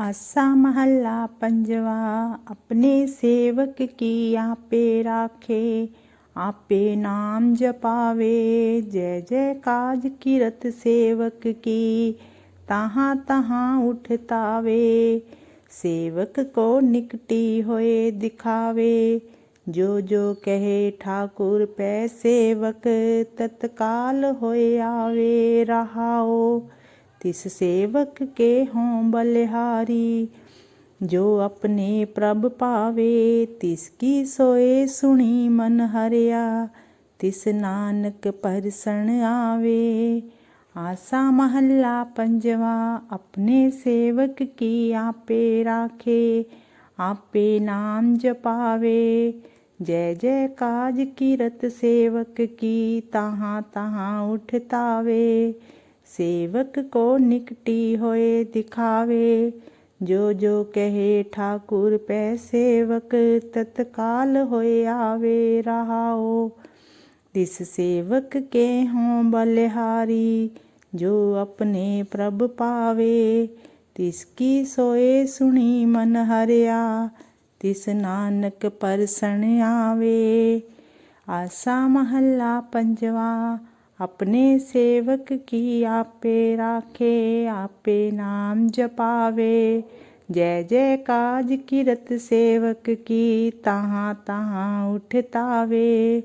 ਆਸਾ ਮਹੱਲਾ ਪੰਜਵਾ, ਆਪਣੇ ਸੇਵਕ ਕੀ ਆਪੇ ਰਾਖੇ? ਆਪੇ ਨਾਮ ਜਪਾਵੇ, ਜੈ ਜੈ ਕਾਜ ਕਿਰਤ ਸੇਵਕ ਕੀ? ਤਹਾਂ ਤਹਾਂ ਉਠਤਾਵੇ ਸੇਵਕ ਕੋ ਨਿਕਟੀ ਹੋਏ ਦਿਖਾਵੇ। ਜੋ ਜੋ ਕਹੇ ਠਾਕੁਰ ਪੈ ਸੇਵਕ, ਤਤਕਾਲ ਹੋਏ ਆਵੇ, ਰਹਾਓ। ਤਿਸ ਸੇਵਕ ਕੇ ਹੋਂ ਬਲਿਹਾਰੀ, ਜੋ ਆਪਣੇ ਪ੍ਰਭ ਭਾਵੇ, ਤਿਸ ਕੀ ਸੋਏ ਸੁਣੀ ਮਨ ਹਰਿਆ, ਤਿਸ ਨਾਨਕ ਪਰਸਣ ਆਵੇ। ਆਸਾ ਮਹੱਲਾ ਪੰਜਵਾ, ਆਪਣੇ ਸੇਵਕ ਕੀ ਆਪੇ ਰਾਖੇ, ਆਪੇ ਨਾਮ ਜਪਾਵੇ। ਜੈ ਜੈ ਕਾਜ ਕੀਰਤ ਸੇਵਕ ਕੀ, ਤਹਾਂ ਤਹਾਂ ਉਠਤਾਵੇ। ਸੇਵਕ ਕੋ ਨਿਕਟੀ ਹੋਏ ਦਿਖਾਵੇ, ਜੋ ਜੋ ਕਹੇ ਠਾਕੁਰ ਪੈ ਸੇਵਕ, ਤਤਕਾਲ ਹੋਏ ਆਵੇ ਰਹਾਓ। ਤਿਸ ਸੇਵਕ ਕੇ ਹੋਂ ਬਲਿਹਾਰੀ, ਜੋ ਆਪਣੇ ਪ੍ਰਭ ਪਾਵੇ। ਤਿਸ ਕੀ ਸੋਏ ਸੁਣੀ ਮਨ ਹਰਿਆ, ਤਿਸ ਨਾਨਕ ਪਰਸਣ ਆਵੇ। ਆਸਾ ਮਹੱਲਾ ਪੰਜਵਾ ਆਪਣੇ ਸੇਵਕ ਕੀ ਆਪੇ ਰਾਖੇ, ਆਪੇ ਨਾਮ ਜਪਾਵੇ। ਜੈ ਜੈ ਕਾਜ ਕਿਰਤ ਸੇਵਕ ਕੀ ਤਹਾਂ ਤਹਾਂ ਉਠਤਾਵੇ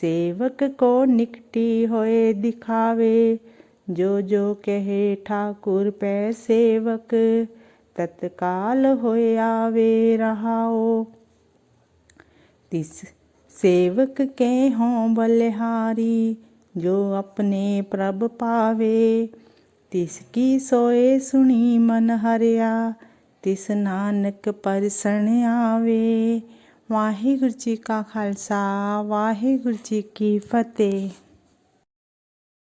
ਸੇਵਕ ਕੋ ਨਿਕਟੀ ਹੋਏ ਦਿਖਾਵੇ। ਜੋ ਜੋ ਕਹੇ ਠਾਕੁਰ ਪੈ ਸੇਵਕ, ਤਤਕਾਲ ਹੋਏ ਆਵੇ ਰਹਾਓ ਤਿਸ ਸੇਵਕ ਕੇ ਹੋਂ ਬਲਿਹਾਰੀ ਜੋ ਆਪਣੇ ਪ੍ਰਭ ਪਾਵੇ, ਤਿਸ ਕੀ ਸੋਏ ਸੁਣੀ ਮਨ ਹਰਿਆ, ਤਿਸ ਨਾਨਕ ਪਰਸਣ ਆਵੇ। ਵਾਹਿਗੁਰੂ ਜੀ ਕਾ ਖਾਲਸਾ, ਵਾਹਿਗੁਰੂ ਜੀ ਕੀ ਫਤਿਹ।